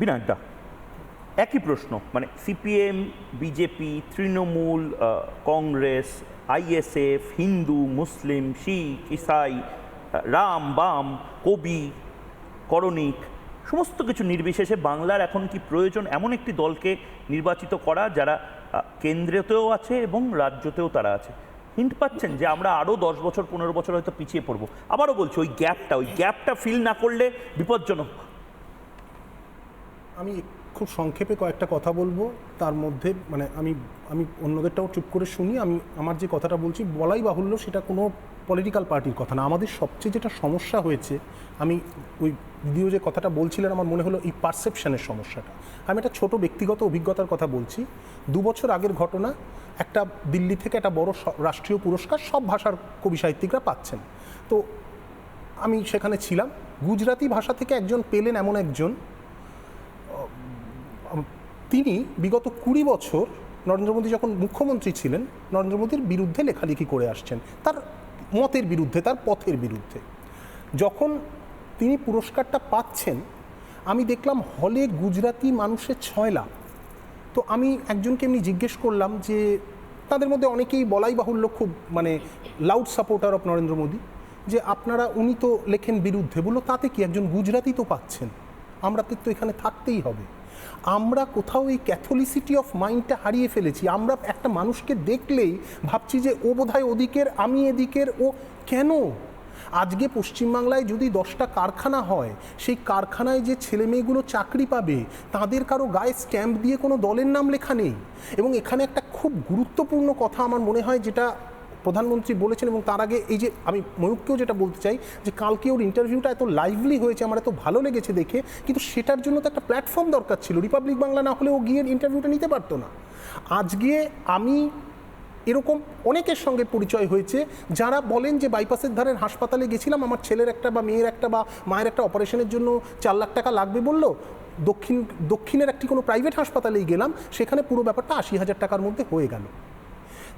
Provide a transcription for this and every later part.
বিনাড্ডা একই প্রশ্ন মানে CPM, BJP, Trinamool Congress, ISF, Hindu, Muslim, Sikh, ইসাই, রাম, বাম, কবি, করণিক, সমস্ত কিছু নির্বিশেষে বাংলার এখন কি প্রয়োজন এমন একটি দলকে নির্বাচিত করা যারা কেন্দ্রেতেও আছে এবং রাজ্যতেও তারা আছে? হিন্ট পাচ্ছেন যে আমরা আরও দশ বছর, পনেরো বছর হয়তো পিছিয়ে পড়ব। আবারও বলছি, ওই গ্যাপটা ওই গ্যাপটা ফিল না করলে বিপজ্জনক। আমি খুব সংক্ষেপে কয়েকটা কথা বলব। তার মধ্যে মানে আমি আমি অন্যদেরটাও চুপ করে শুনি। আমি, আমার যে কথাটা বলছি, বলাই বাহুল্য সেটা কোনো পলিটিক্যাল পার্টির কথা না। আমাদের সবচেয়ে যেটা সমস্যা হয়েছে, আমি ওই দিদিও যে কথাটা বলছিলেন, আমার মনে হলো এই পারসেপশনের সমস্যাটা। আমি একটা ছোট ব্যক্তিগত অভিজ্ঞতার কথা বলছি। দু বছর আগের ঘটনা, একটা দিল্লি থেকে একটা বড় রাষ্ট্রীয় পুরস্কার সব ভাষার কবি সাহিত্যিকরা পাচ্ছেন। তো আমি সেখানে ছিলাম। গুজরাতি ভাষা থেকে একজন পেলেন এমন একজন। তিনি বিগত কুড়ি বছর নরেন্দ্র মোদী যখন মুখ্যমন্ত্রী ছিলেন, নরেন্দ্র মোদীর বিরুদ্ধে লেখালেখি করে আসছেন। তার মতের বিরুদ্ধে, তার পথের বিরুদ্ধে। যখন তিনি পুরস্কারটা পাচ্ছেন, আমি দেখলাম হলে গুজরাতি মানুষের ছয় লাখ। তো আমি একজনকে এমনি জিজ্ঞেস করলাম যে, তাদের মধ্যে অনেকেই বলাই বাহুল্য খুব মানে loud supporter of Narendra Modi, যে আপনারা উনি তো লেখেন বিরুদ্ধে। বলল, তাতে কি একজন গুজরাতি তো পাচ্ছেন? আমরা তো এখানে থাকতেই হবে। আমরা কোথাও এই ক্যাথলিসিটি অফ মাইন্ডটা হারিয়ে ফেলেছি। আমরা একটা মানুষকে দেখলেই ভাবছি যে, ও বোধহয় ওদিকের, আমি এদিকের, ও কেন? আজকে পশ্চিমবাংলায় যদি দশটা কারখানা হয়, সেই কারখানায় যে ছেলে মেয়েগুলো চাকরি পাবে, তাদের কারও গায়ে স্ট্যাম্প দিয়ে কোনো দলের নাম লেখা নেই। এবং এখানে একটা খুব গুরুত্বপূর্ণ কথা আমার মনে হয় যেটা প্রধানমন্ত্রী বলেছেন এবং তার আগে এই যে আমি ময়ূককেও যেটা বলতে চাই যে কালকে ওর ইন্টারভিউটা এত লাইভলি হয়েছে, আমার এত ভালো লেগেছে দেখে, কিন্তু সেটার জন্য তো একটা প্ল্যাটফর্ম দরকার ছিল। রিপাবলিক বাংলা না হলে ও গিয়ে ইন্টারভিউটা নিতে পারতো না। আজকে আমি এরকম অনেকের সঙ্গে পরিচয় হয়েছে যারা বলেন যে বাইপাসের ধারের হাসপাতালে গেছিলাম, আমার ছেলের একটা বা মেয়ের একটা বা মায়ের একটা অপারেশনের জন্য চার লাখ টাকা লাগবে বলল। দক্ষিণ, দক্ষিণের একটি কোনো প্রাইভেট হাসপাতালেই গেলাম, সেখানে পুরো ব্যাপারটা আশি হাজার টাকার মধ্যে হয়ে গেল।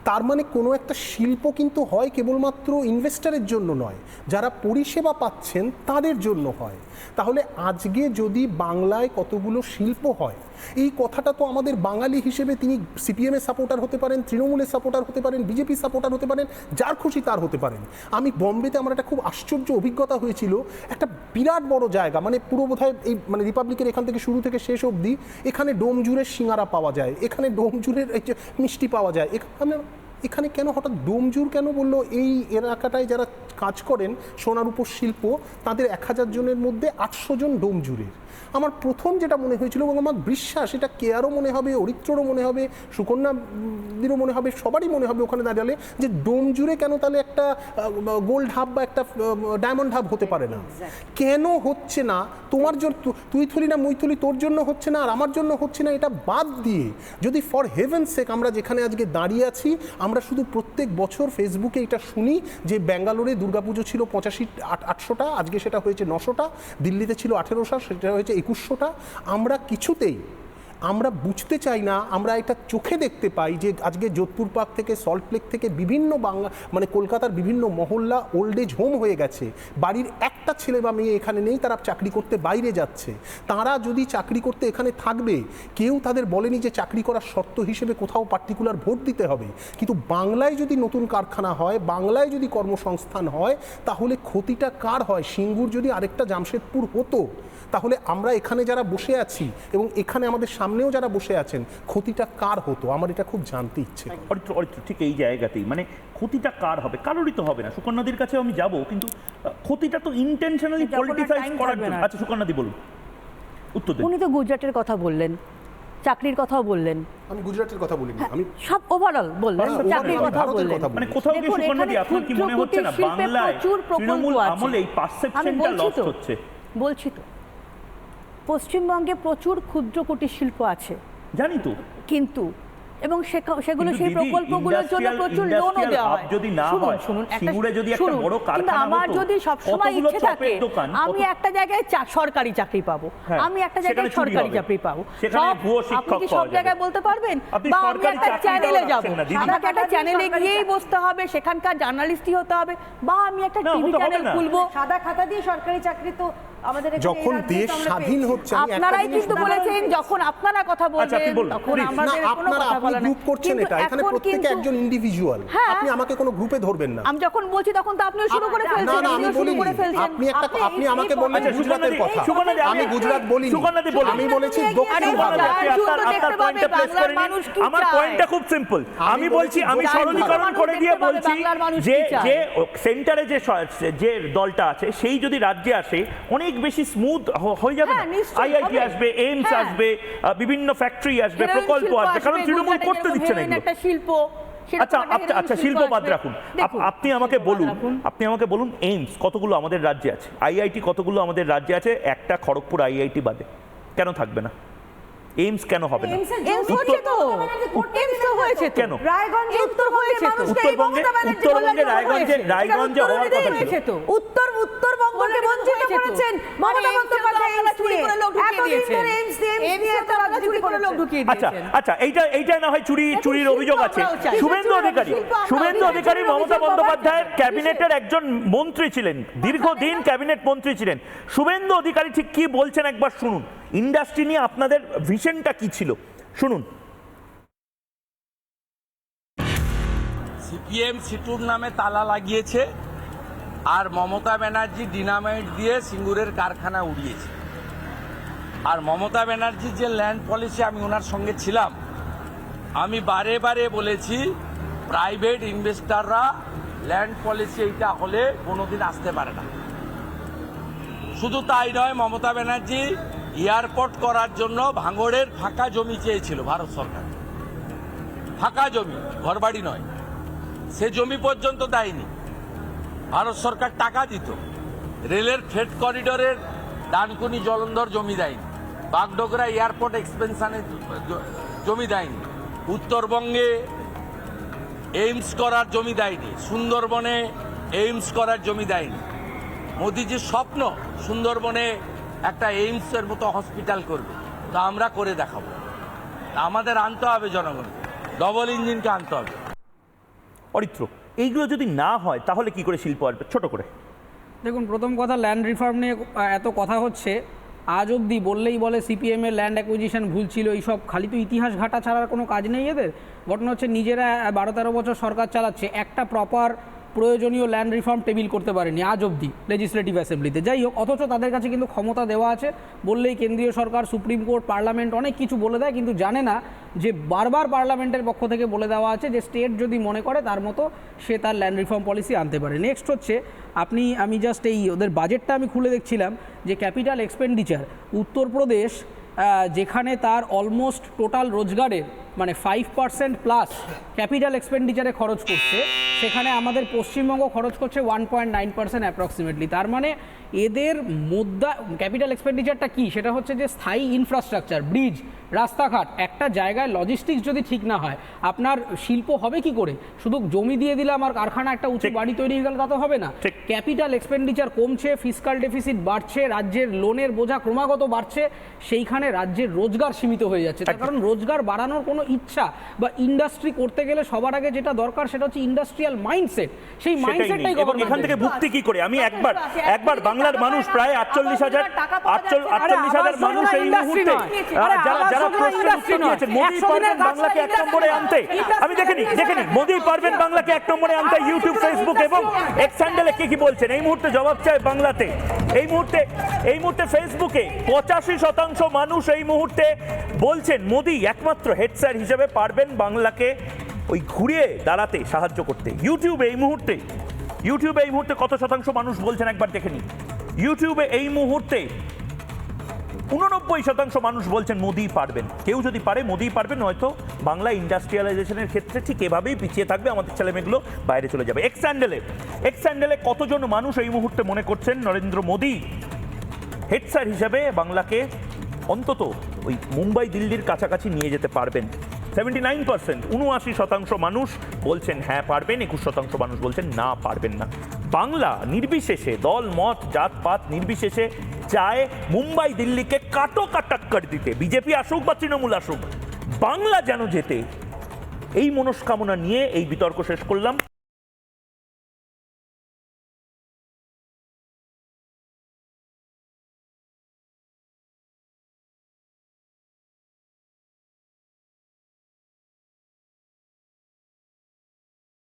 তার মানে কোনো একটা শিল্প কিন্তু হয় কেবলমাত্র ইনভেস্টারের জন্য নয়, যারা পরিষেবা পাচ্ছেন তাদের জন্য হয়। তাহলে আজকে যদি বাংলায় কতগুলো শিল্প হয় এই কথাটা তো আমাদের বাঙালি হিসেবে তিনি সিপিএমের সাপোর্টার হতে পারেন, তৃণমূলের সাপোর্টার হতে পারেন, বিজেপি সাপোর্টার হতে পারেন, যার খুশি তার হতে পারেন। আমি বম্বেতে আমার একটা খুব আশ্চর্য অভিজ্ঞতা হয়েছিল। একটা বিরাট বড় জায়গা মানে পুরো বোধহয় এই মানে রিপাবলিকের এখান থেকে শুরু থেকে শেষ অবধি, এখানে ডোমজুরের সিঙ্গারা পাওয়া যায়, এখানে ডোমজুরের মিষ্টি পাওয়া যায়, এখানে এখানে কেন হঠাৎ ডোমজুর কেন বলল? এই এলাকাটায় যারা কাজ করেন সোনার উপর শিল্প তাদের এক হাজার জনের মধ্যে আটশো জন ডোমজুরের। আমার প্রথম যেটা মনে হয়েছিল এবং আমার বিশ্বাস এটা কেয়ারও মনে হবে অরিত্ররও মনে হবে সুকন্যাদিরও মনে হবে সবারই মনে হবে ওখানে দাঁড়ালে যে ডোমজুরে কেন তাহলে একটা গোল্ড হাব বা একটা ডায়মন্ড হাব হতে পারে না? কেন হচ্ছে না? তোমার জন্য তুই থুলি না মুই থুলি তোর জন্য হচ্ছে না আর আমার জন্য হচ্ছে না এটা বাদ দিয়ে যদি ফর হেভেন সেক আমরা যেখানে আজকে দাঁড়িয়ে আছি আমরা শুধু প্রত্যেক বছর ফেসবুকে এটা শুনি যে ব্যাঙ্গালোরে দুর্গাপুজো ছিল পঁচাশি আটশোটা, আজকে সেটা হয়েছে নশোটা, দিল্লিতে ছিল আঠেরোশা, সেটা হয়েছে একুশশোটা। আমরা কিছুতেই আমরা বুঝতে চাই না, আমরা এটা চোখে দেখতে পাই যে আজকে যোধপুর পার্ক থেকে, সল্ট লেক থেকে বিভিন্ন বাংলা মানে কলকাতার বিভিন্ন মহল্লা ওল্ড এজ হোম হয়ে গেছে। বাড়ির একটা ছেলে বা মেয়ে এখানে নেই, তারা চাকরি করতে বাইরে যাচ্ছে। তারা যদি চাকরি করতে এখানে থাকবে, কেউ তাদের বলেনি যে চাকরি করার শর্ত হিসেবে কোথাও পার্টিকুলার ভোট দিতে হবে। কিন্তু বাংলায় যদি নতুন কারখানা হয়, বাংলায় যদি কর্মসংস্থান হয়, তাহলে ক্ষতিটা কার হয়? সিঙ্গুর যদি আরেকটা জামশেদপুর হতো তাহলে আমরা এখানে যারা বসে আছি এবং এখানে আমাদের সামনেও যারা বসে আছেন ক্ষতিটা কার হতো? আমার এটা খুব জানতে ইচ্ছে অরিত্র অরিত্র ঠিক এই জায়গাতেই। মানে ক্ষতিটা কার হবে? কারোরই তো হবে না। সুকন্যাদির কাছেও আমি যাব কিন্তু ক্ষতিটা তো ইন্টেনশনালি পলিটিসাইজ করার জন্য। আচ্ছা সুকন্যাদি বলুন। উত্তর উনি তো গুজরাটের কথা বললেন চাকরির কথাও বললেন। আমি গুজরাটের কথা বলিনি। আমি সব ওভারঅল বললেন হ্যাঁ, চাকরির কথা বললেন। কথা মানে কোথাও দেখুন, সুকন্যাদি আপনার কি মনে হচ্ছে না? বাংলায় প্রচুর প্রকল্প তৃণমূল আছে। আমলে এই পারসেপশনটা বলছি হচ্ছে। বলছি তো। পশ্চিমবঙ্গে প্রচুর ক্ষুদ্র কুটির শিল্প আছে। জানি তো। কিন্তু এবং সেগুলো সেই প্রকল্পগুলোর জন্য প্রচুর লোনও দেওয়া হয়। যদি না শুনুন, হয়, শুনুন একটা- সিঙ্গুরে যদি একটা বড় কারখানা আমার যদি সবসময় কতগুলো ইচ্ছে থাকে আমি একটা জায়গায় সরকারি চাকরি পাবো। হ্যাঁ, আমি একটা জায়গায় সরকারি চাকরি পাবো। সব- আপনি কি সব জায়গায় বলতে পারবেন? বা আমি একটা চ্যানেলে যাব। আমাকে একটা চ্যানেলে গিয়েই বসতে হবে সেখানকার জার্নালিস্টই হতে হবে বা আমি একটা টিভি চ্যানেল খুলবো। সাদা খাতা দিয়ে সরকারি চাকরি তো আমাদের যখন দেশ স্বাধীন হচ্ছে আপনারাই কিন্তু বলেছেন যখন আপনারা কথা আচ্ছা, বলবেন তখন আমাদের কোনো আপনারা কথা আপনি গ্রুপ করছেন এটা। এখানে প্রত্যেকে একজন ইন্ডিভিজুয়াল। আপনি আমাকে কোনো গ্রুপে ধরবেন না। আমি যখন বলছি তখন তো আপনিও শুরু করে না, না ফেলছেন না আমি বলিনি। করে ফেলছেন। আপনি একটা আপনি আমাকে বললেন আচ্ছা, গুজরাটের কথা। আমি আমি- গুজরাট বলুন। আমি বলেছি দক্ষিণ ভারত। আপনি আপনার- আপনার পয়েন্টটা প্লেস বাংলার করে নিন। মানুষ কি আমার পয়েন্টটা খুব সিম্পল আমি আমি বলছি বলছি আমি সরলীকরণ করে দিয়ে বলছি যে যে সেন্টারে যে যে দলটা আছে সেই যদি রাজ্যে আসে অনেক বেশি স্মুথ হয়ে যাবে হ্যাঁ, না? আইআইটি আসবে এইমস হ্যাঁ। আসবে বিভিন্ন ফ্যাক্টরি আসবে প্রকল্প আসবে কারণ তৃণমূল করতে দিচ্ছে না একটা শিল্প আচ্ছা আচ্ছা আচ্ছা শিল্প বাদ রাখুন। আপ- আপনি আমাকে বলুন আপনি আমাকে বলুন এইমস কতগুলো আমাদের রাজ্যে আছে? আইআইটি কতগুলো আমাদের রাজ্যে আছে? একটা খড়গপুর আইআইটি বাদে। কেন থাকবে না? এইমস কেন হবে না? হয়েছে তো। করতে এইমস তো হয়েছে কেন? রায়গঞ্জে উত্তর হয়েছে। তো উত্তরবঙ্গে উত্তরবঙ্গে রায়গঞ্জে রায়গঞ্জে হওয়ার কথা ছিল তো। উত্তর উত্তরবঙ্গকে বঞ্চিত। করেছেন মানে মমতা বন্দ্যোপাধ্যায় এইমস চুরি করে লোক ঢুকিয়ে দিয়েছেন। ধরে এইমস দিয়ে এইমস এইমসে দিয়ে করে লোক ঢুকিয়ে আচ্ছা আচ্ছা এইটা এইটা না হয় চুরি চুরির অভিযোগ আছে। শুভেন্দু অধিকারী শুভেন্দু অধিকারী মমতা বন্দ্যোপাধ্যায়ের ক্যাবিনেটের একজন মন্ত্রী ছিলেন দীর্ঘদিন ক্যাবিনেট মন্ত্রী ছিলেন। শুভেন্দু অধিকারী ঠিক কি বলছেন একবার শুনুন। ইন্ডাস্ট্রি নিয়ে আপনাদের ভিশনটা কি ছিল? শুনুন। সিপিএম সিটুর নামে তালা লাগিয়েছে আর মমতা ব্যানার্জি ডিনামাইট দিয়ে সিঙ্গুরের কারখানা উড়িয়েছে। আর মমতা ব্যানার্জির যে ল্যান্ড পলিসি আমি ওনার সঙ্গে ছিলাম, আমি বারে বারে বলেছি প্রাইভেট ইনভেস্টাররা ল্যান্ড পলিসি এইটা হলে কোনোদিন আসতে পারে না। শুধু তাই নয়, মমতা ব্যানার্জি এয়ারপোর্ট করার জন্য ভাঙড়ের ফাঁকা জমি চেয়েছিল ভারত সরকার। ফাঁকা জমি, ঘরবাড়ি নয়। সে জমি পর্যন্ত দেয়নি। ভারত সরকার টাকা দিত। রেলের ফ্রেট করিডোরের ডানকুনি জলন্ধর জমি দেয়নি। বাগডোগরা এয়ারপোর্ট এক্সপেনশনের জ- জমি দেয়নি। উত্তরবঙ্গে এইমস করার জমি দেয়নি। সুন্দরবনে এইমস করার জমি দেয়নি। মোদিজির স্বপ্ন সুন্দরবনে একটা এইমসের মতো হসপিটাল করবে। তা আমরা করে দেখাবো। আমাদের আনতে হবে জনগণকে ডবল ইঞ্জিনকে আনতে হবে। অরিত্র এইগুলো যদি না হয় তাহলে কি করে শিল্প আসবে? ছোট করে। দেখুন প্রথম কথা ল্যান্ড রিফর্ম নিয়ে এত কথা হচ্ছে। আজ অবধি বললেই বলে সিপিএমের ল্যান্ড অ্যাকুইজিশন ভুল ছিল এইসব খালি তো ইতিহাস ঘাটা ছাড়ার কোনো কাজ নেই এদের। ঘটনা হচ্ছে নিজেরা বারো তেরো বছর সরকার চালাচ্ছে, একটা প্রপার প্রয়োজনীয় ল্যান্ড রিফর্ম টেবিল করতে পারেনি আজ অবধি লেজিসলেটিভ অ্যাসেম্বলিতে যাই হোক, অথচ তাদের কাছে কিন্তু ক্ষমতা দেওয়া আছে। বললেই কেন্দ্রীয় সরকার, সুপ্রিম কোর্ট, পার্লামেন্ট অনেক কিছু বলে দেয়, কিন্তু জানে না যে বারবার পার্লামেন্টের পক্ষ থেকে বলে দেওয়া আছে যে স্টেট যদি মনে করে তার মতো সে তার ল্যান্ড রিফর্ম পলিসি আনতে পারে। নেক্সট হচ্ছে, আপনি, আমি জাস্ট এই ওদের বাজেটটা আমি খুলে দেখছিলাম যে ক্যাপিটাল এক্সপেন্ডিচার উত্তরপ্রদেশ যেখানে তার অলমোস্ট টোটাল রোজগারের মানে ফাইভ পার্সেন্ট প্লাস ক্যাপিটাল এক্সপেন্ডিচারে খরচ করছে সেখানে আমাদের পশ্চিমবঙ্গ খরচ করছে one point nine percent approximately তার মানে এদের মুদ্রা ক্যাপিটাল এক্সপেন্ডিচারটা কি? সেটা হচ্ছে যে স্থায়ী ইনফ্রাস্ট্রাকচার ব্রিজ রাস্তাঘাট একটা জায়গায় লজিস্টিক্স যদি ঠিক না হয় আপনার শিল্প হবে কি করে? শুধু জমি দিয়ে দিলাম আর কারখানা একটা উঁচু বাড়ি তৈরি হয়ে গেল তা তো হবে না। ক্যাপিটাল এক্সপেন্ডিচার কমছে ফিসকাল ডেফিসিট বাড়ছে রাজ্যের লোনের বোঝা ক্রমাগত বাড়ছে সেইখানে রাজ্যের রোজগার সীমিত হয়ে যাচ্ছে। তার কারণ রোজগার বাড়ানোর কোনো ইচ্ছা বা ইন্ডাস্ট্রি করতে গেলে সবার আগে যেটা দরকার সেটা হচ্ছে ইন্ডাস্ট্রিয়াল মাইন্ডসেট সেই মাইন্ডসেটটাই এবং এখান থেকে মুক্তি কি করে? আমি একবার একবার বাংলার মানুষ প্রায় আটচল্লিশ হাজার আটচল্লিশ হাজার মানুষ এই মুহূর্তে যারা যারা প্রশ্ন উত্তর দিয়েছেন মোদি পারবেন বাংলাকে এক নম্বরে আনতে। আমি দেখেনি দেখেনি মোদি পারবেন বাংলাকে এক নম্বরে আনতে ইউটিউব ফেসবুক এবং এক্স হ্যান্ডেলে কে কি বলছেন? এই মুহূর্তে জবাব চায় বাংলাতে। এই মুহূর্তে এই মুহূর্তে ফেসবুকে পঁচাশি শতাংশ মানুষ এই মুহূর্তে বলছেন, মোদী একমাত্র হেড স্যার হিসেবে পারবেন বাংলাকে ওই ঘুরিয়ে দাঁড়াতে সাহায্য করতে। ইউটিউবে এই মুহূর্তে ইউটিউবে এই মুহূর্তে কত শতাংশ মানুষ বলছেন, একবার দেখে নিন। ইউটিউবে এই মুহূর্তে উননব্বই শতাংশ মানুষ বলছেন মোদিই পারবেন। কেউ যদি পারে মোদিই পারবেন হয়তো বাংলা ইন্ডাস্ট্রিয়ালাইজেশনের ক্ষেত্রে ঠিক এভাবেই পিছিয়ে থাকবে আমাদের ছেলেমেয়েগুলো বাইরে চলে যাবে। এক্স স্যান্ডেলে এক্স স্যান্ডেলে কতজন মানুষ এই মুহূর্তে মনে করছেন নরেন্দ্র মোদী? হেড স্যার হিসাবে বাংলাকে অন্তত ওই মুম্বাই, দিল্লির কাছাকাছি নিয়ে যেতে পারবেন। সেভেন্টি নাইন পার্সেন্ট, উনআশি শতাংশ মানুষ বলছেন হ্যাঁ পারবেন। একুশ শতাংশ মানুষ বলছেন, না, পারবেন না। বাংলা নির্বিশেষে, দল, মত, জাতপাত নির্বিশেষে চায় মুম্বাই দিল্লিকে কাটো কাটাক্কর দিতে। বিজেপি আসুক বা তৃণমূল আসুক, বাংলা যেন যেতে এই মনস্কামনা নিয়ে এই বিতর্ক শেষ করলাম।